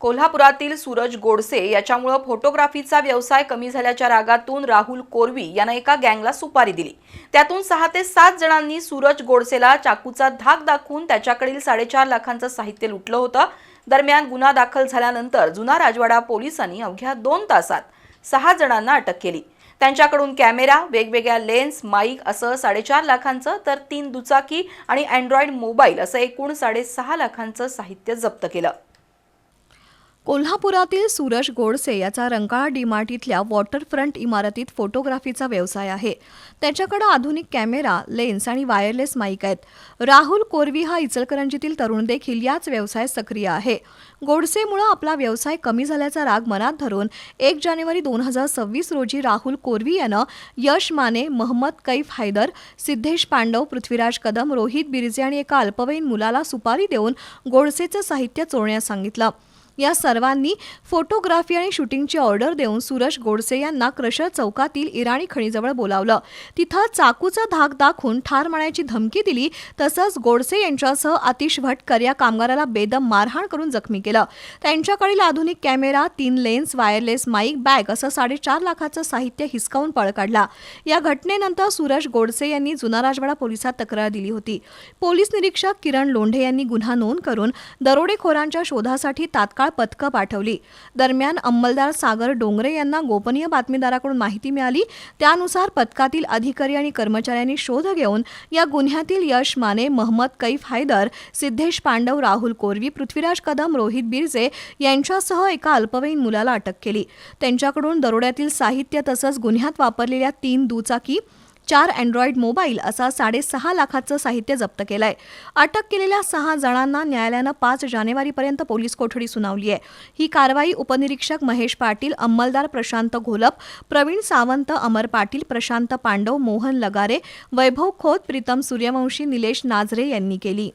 कोल्हापुरातील सूरज गोडसे याच्यामुळं फोटोग्राफीचा व्यवसाय कमी झाल्याच्या रागातून राहुल कोरवी यानं एका गँगला सुपारी दिली. त्यातून सहा ते सात जणांनी सूरज गोडसेला चाकूचा धाक दाखवून त्याच्याकडील साडेचार लाखांचं साहित्य लुटलं होतं. दरम्यान गुन्हा दाखल झाल्यानंतर जुना राजवाडा पोलिसांनी अवघ्या दोन तासात सहा जणांना अटक केली. त्यांच्याकडून कॅमेरा वेगवेगळ्या लेन्स माईक असं साडेचार लाखांचं तर तीन दुचाकी आणि अँड्रॉइड मोबाईल असं एकूण साडेसहा लाखांचं साहित्य जप्त केलं. कोल्हापुरातील सूरज गोडसे याचा रंकाळा डीमार्ट इथल्या वॉटरफ्रंट इमारतीत फोटोग्राफीचा व्यवसाय आहे. त्याच्याकडे आधुनिक कॅमेरा लेन्स आणि वायरलेस माईक आहेत. राहुल कोरवी हा इचलकरंजीतील तरुण देखील याच व्यवसायात सक्रिय आहे. गोडसेमुळं आपला व्यवसाय कमी झाल्याचा राग मनात धरून एक जानेवारी दोन हजार सव्वीस रोजी राहुल कोरवी यानं यश माने महम्मद कैफ हैदर सिद्धेश पांडव पृथ्वीराज कदम रोहित बिरजे आणि एका अल्पवयीन मुलाला सुपारी देऊन गोडसेचं साहित्य चोरण्यास सांगितलं. या सर्वांनी फोटोग्राफी आणि शूटिंगची ऑर्डर देऊन सूरज गोडसे यांना क्रशर चौकातील इराणी खणीजवळ बोलावलं. तिथं चाकूचा धाक दाखवून ठार मारण्याची धमकी दिली तसंच गोडसे यांच्यासह आतिश भटकर या कामगाराला बेदम मारहाण करून जखमी केलं. त्यांच्याकडील आधुनिक कॅमेरा तीन लेन्स वायरलेस माईक बॅग असं साडेचार लाखाचं साहित्य हिसकावून पळ काढला. या घटनेनंतर सुरज गोडसे यांनी जुना राजवाडा पोलिसात तक्रार दिली होती. पोलीस निरीक्षक किरण लोंढे यांनी गुन्हा नोंद करून दरोडेखोरांच्या शोधासाठी तात्काळ पथकं पाठवली. दरम्यान अंमलदार सागर डोंगरे यांना गोपनीय बातमीदाराकडून माहिती मिळाली. त्यानुसार पथकातील अधिकारी आणि कर्मचाऱ्यांनी शोध घेऊन या गुन्ह्यातील यश माने महम्मद कैफ हैदर सिद्धेश पांडव राहुल कोरवी पृथ्वीराज कदम रोहित बिरजे यांच्यासह एका अल्पवयीन मुलाला अटक केली. त्यांच्याकडून दरोड्यातील साहित्य तसंच गुन्ह्यात वापरलेल्या तीन दुचाकी चार अँड्रॉइड मोबाईल असा साडेसहा लाखाचं साहित्य जप्त केलंय. अटक केलेल्या सहा जणांना न्यायालयानं पाच जानेवारीपर्यंत पोलीस कोठडी सुनावली आहे. ही कारवाई उपनिरीक्षक महेश पाटील अंमलदार प्रशांत घोलप प्रवीण सावंत अमर पाटील प्रशांत पांडव मोहन लगारे वैभव खोत प्रीतम सूर्यवंशी निलेश नाझरे यांनी केली.